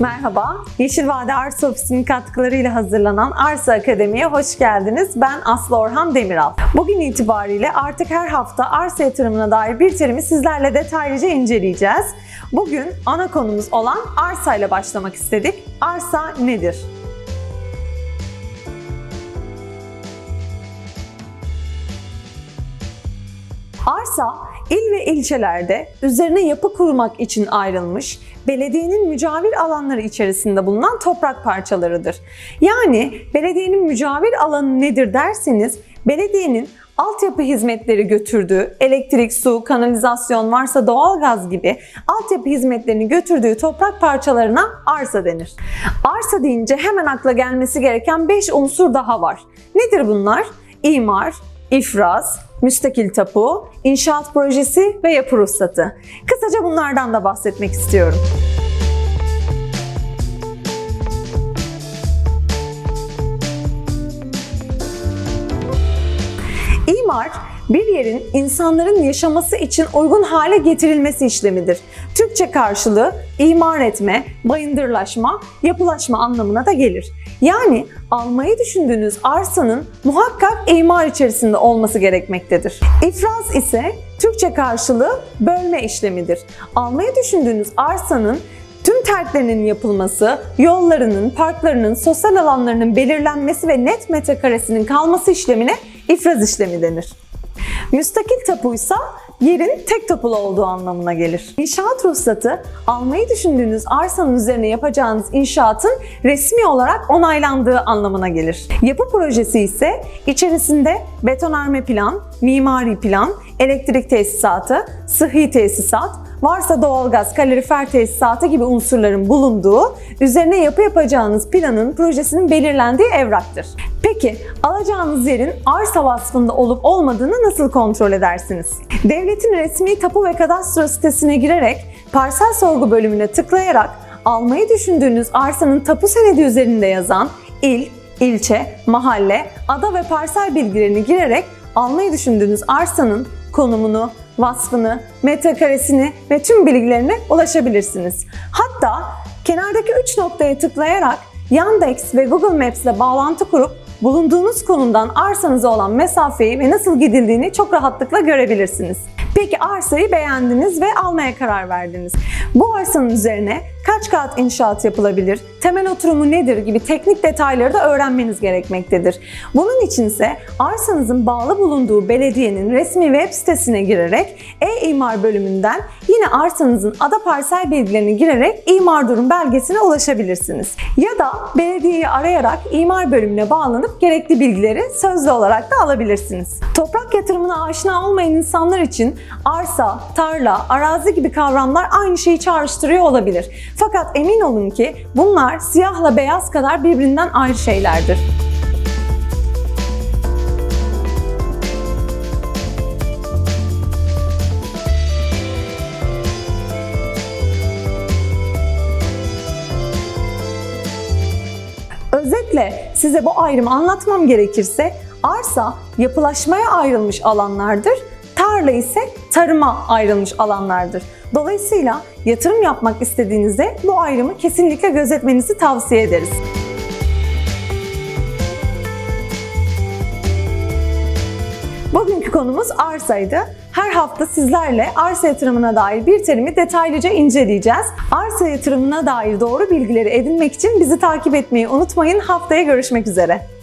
Merhaba, Yeşil Vade Arsa Ofisi'nin katkılarıyla hazırlanan Arsa Akademi'ye hoş geldiniz. Ben Aslı Orhan Demiral. Bugün itibariyle artık her hafta arsa yatırımına dair bir terimi sizlerle detaylıca inceleyeceğiz. Bugün ana konumuz olan arsa ile başlamak istedik. Arsa nedir? Arsa, il ve ilçelerde üzerine yapı kurmak için ayrılmış, belediyenin mücavir alanları içerisinde bulunan toprak parçalarıdır. Yani belediyenin mücavir alanı nedir derseniz, belediyenin altyapı hizmetleri götürdüğü, elektrik, su, kanalizasyon varsa doğalgaz gibi altyapı hizmetlerini götürdüğü toprak parçalarına arsa denir. Arsa deyince hemen akla gelmesi gereken 5 unsur daha var. Nedir bunlar? İmar, ifraz, müstakil tapu, inşaat projesi ve yapı ruhsatı. Kısaca bunlardan da bahsetmek istiyorum. İmar, bir yerin insanların yaşaması için uygun hale getirilmesi işlemidir. Türkçe karşılığı imar etme, bayındırlaşma, yapılaşma anlamına da gelir. Yani almayı düşündüğünüz arsanın muhakkak imar içerisinde olması gerekmektedir. İfraz ise Türkçe karşılığı bölme işlemidir. Almayı düşündüğünüz arsanın tüm terklerinin yapılması, yollarının, parklarının, sosyal alanlarının belirlenmesi ve net metrekaresinin kalması işlemine ifraz işlemi denir. Müstakil tapuysa yerin tek tapulu olduğu anlamına gelir. İnşaat ruhsatı, almayı düşündüğünüz arsanın üzerine yapacağınız inşaatın resmi olarak onaylandığı anlamına gelir. Yapı projesi ise içerisinde betonarme plan, mimari plan, elektrik tesisatı, sıhhi tesisat, varsa doğalgaz, kalorifer tesisatı gibi unsurların bulunduğu, üzerine yapı yapacağınız planın, projesinin belirlendiği evraktır. Peki alacağınız yerin arsa vasfında olup olmadığını nasıl kontrol edersiniz? Devletin resmi tapu ve kadastro sitesine girerek parsel sorgu bölümüne tıklayarak almayı düşündüğünüz arsanın tapu senedi üzerinde yazan il, ilçe, mahalle, ada ve parsel bilgilerini girerek almayı düşündüğünüz arsanın konumunu, vasfını, metrekaresini ve tüm bilgilerine ulaşabilirsiniz. Hatta kenardaki 3 noktaya tıklayarak Yandex ve Google Maps ile bağlantı kurup bulunduğunuz konumdan arsanıza olan mesafeyi ve nasıl gidildiğini çok rahatlıkla görebilirsiniz. Peki arsayı beğendiniz ve almaya karar verdiniz. Bu arsanın üzerine kaç kat inşaat yapılabilir, temel oturumu nedir gibi teknik detayları da öğrenmeniz gerekmektedir. Bunun içinse arsanızın bağlı bulunduğu belediyenin resmi web sitesine girerek e-imar bölümünden yine arsanızın ada parsel bilgilerini girerek imar durum belgesine ulaşabilirsiniz. Ya da belediyeyi arayarak imar bölümüne bağlanıp gerekli bilgileri sözlü olarak da alabilirsiniz. Toprak yatırımına aşina olmayan insanlar için arsa, tarla, arazi gibi kavramlar aynı şeyi çağrıştırıyor olabilir. Fakat emin olun ki bunlar siyahla beyaz kadar birbirinden ayrı şeylerdir. Özetle size bu ayrımı anlatmam gerekirse arsa yapılaşmaya ayrılmış alanlardır, tarla ise tarıma ayrılmış alanlardır. Dolayısıyla yatırım yapmak istediğinizde bu ayrımı kesinlikle gözetmenizi tavsiye ederiz. Bugünkü konumuz arsaydı. Her hafta sizlerle arsa yatırımına dair bir terimi detaylıca inceleyeceğiz. Arsa yatırımına dair doğru bilgileri edinmek için bizi takip etmeyi unutmayın. Haftaya görüşmek üzere.